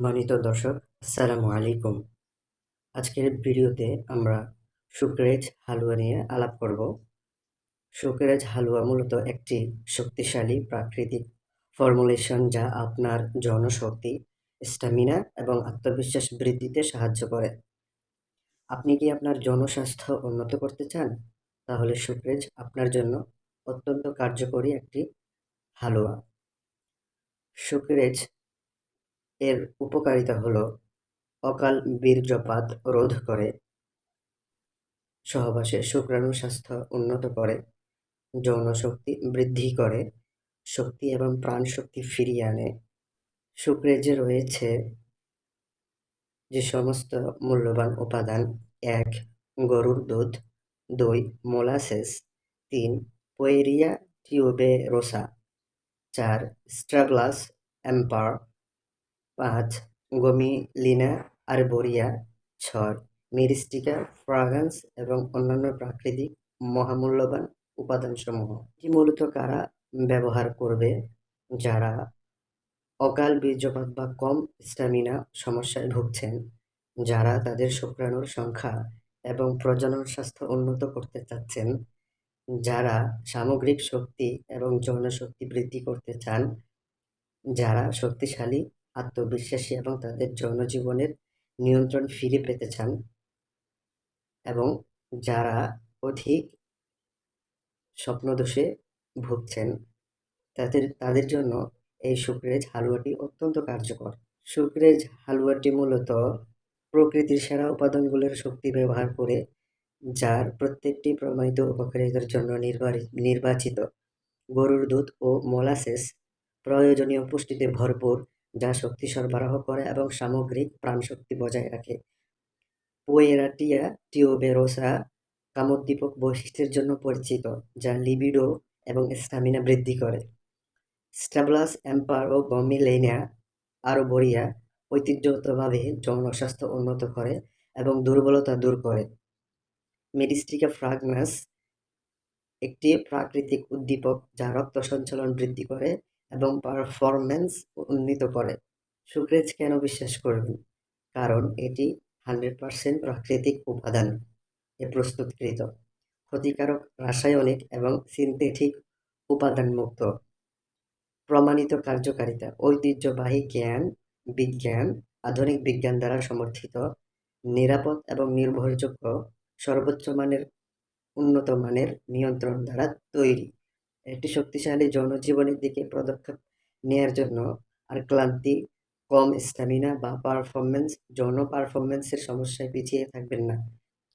মানিত দর্শক, আসসালামু আলাইকুম। আজকের ভিডিওতে আমরা সুক্রেজ হালুয়া নিয়ে আলাপ করব। সুক্রেজ হালুয়া মূলত একটি শক্তিশালী প্রাকৃতিক ফর্মুলেশন যা আপনার জনশক্তি স্ট্যামিনা এবং আত্মবিশ্বাস বৃদ্ধিতে সাহায্য করে। আপনি কি আপনার জনস্বাস্থ্য উন্নত করতে চান? তাহলে সুক্রেজ আপনার জন্য অত্যন্ত কার্যকরী একটি হালুয়া। সুক্রেজ এর উপকারিতা হলো অকাল বীর্যপাত রোধ করে, সহবাসে শুক্রাণু স্বাস্থ্য উন্নত করে, যৌন শক্তি বৃদ্ধি করে, শক্তি এবং প্রাণ শক্তি ফিরিয়ে আনে। শুক্রেজে রয়েছে যে সমস্ত মূল্যবান উপাদান, এক, গরুর দুধ, দুই, মোলাসেস, তিন, পোয়েরিয়া টিউবেরোসা, চার, স্ট্রাগলাস, এম্পার পাঁচ গমিলিনা আরবোরিয়া, ছয়, মেরিস্টিকা, ফ্রাগান্স এবং অন্যান্য প্রাকৃতিক মহামূল্যবান উপাদানসমূহ। এটি মূলত কারা ব্যবহার করবে? যারা অকাল বীর্যপাত বা কম স্ট্যামিনা সমস্যায় ভুগছেন, যারা তাদের শুক্রাণুর সংখ্যা এবং প্রজনন স্বাস্থ্য উন্নত করতে চাচ্ছেন, যারা সামগ্রিক শক্তি এবং যৌন শক্তি বৃদ্ধি করতে চান, যারা শক্তিশালী আত্মবিশ্বাসী এবং তাদের জনজীবনের নিয়ন্ত্রণ ফিরে পেতে চান এবং যারা অধিক স্বপ্নদোষে ভুগছেন, তাদের তাদের জন্য এই সুক্রেজ হালুয়াটি অত্যন্ত কার্যকর। সুক্রেজ হালুয়াটি মূলত প্রকৃতির সেরা উপাদানগুলোর শক্তি ব্যবহার করে, যার প্রত্যেকটি প্রমাণিত উপকারিতার জন্য নির্বাচিত গরুর দুধ ও মোলাসেস প্রয়োজনীয় পুষ্টিতে ভরপুর যা শক্তি সরবরাহ করে এবং সামগ্রিক প্রাণশক্তি বজায় রাখে। পোয়েরাটিয়া টিওবেরোসা কামোদ্দীপক বৈশিষ্ট্যের জন্য পরিচিত, যা লিবিডো এবং স্টামিনা বৃদ্ধি করে। স্টাবলাস এম্পার ও গমিলেনিয়া আরোবরিয়া ঐতিহ্যগতভাবে যৌন স্বাস্থ্য উন্নত করে এবং দুর্বলতা দূর করে। মেডিস্ট্রিকা ফ্রাগনাস একটি প্রাকৃতিক উদ্দীপক, যা রক্ত সঞ্চালন বৃদ্ধি করে এবং পারফরম্যান্স উন্নীত করে। সুক্রেজ কেন বিশ্বাস করবেন কারণ এটি হান্ড্রেড পারসেন্ট প্রাকৃতিক উপাদান, এ প্রস্তুতকৃত। ক্ষতিকারক রাসায়নিক এবং সিনথেটিক উপাদান মুক্ত প্রমাণিত কার্যকারিতা, ঐতিহ্যবাহী জ্ঞান, বিজ্ঞান, আধুনিক বিজ্ঞান দ্বারা সমর্থিত, নিরাপদ এবং নির্ভরযোগ্য সর্বোচ্চ মানের, উন্নত মানের নিয়ন্ত্রণ দ্বারা তৈরি। একটি শক্তিশালী জনজীবনের দিকে পদক্ষেপ নেওয়ার জন্য আর ক্লান্তি, কম স্ট্যামিনা বা পারফরমেন্স যৌন পারফরমেন্সের সমস্যায় পিছিয়ে থাকবেন না।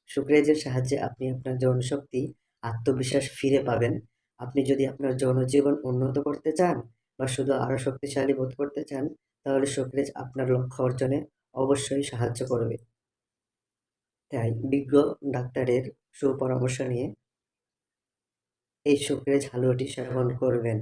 শুক্রেজের সাহায্যে আপনি আপনার যৌনশক্তি আত্মবিশ্বাস ফিরে পাবেন। আপনি যদি আপনার যৌন জীবন উন্নত করতে চান বা শুধু আরও শক্তিশালী বোধ করতে চান, তাহলে শুক্রেজ আপনার লক্ষ্য অর্জনে অবশ্যই সাহায্য করবে। তাই বিজ্ঞ ডাক্তারের সুপরামর্শ নিয়ে এই শুক্রের ঝালুটি সেবন করবেন।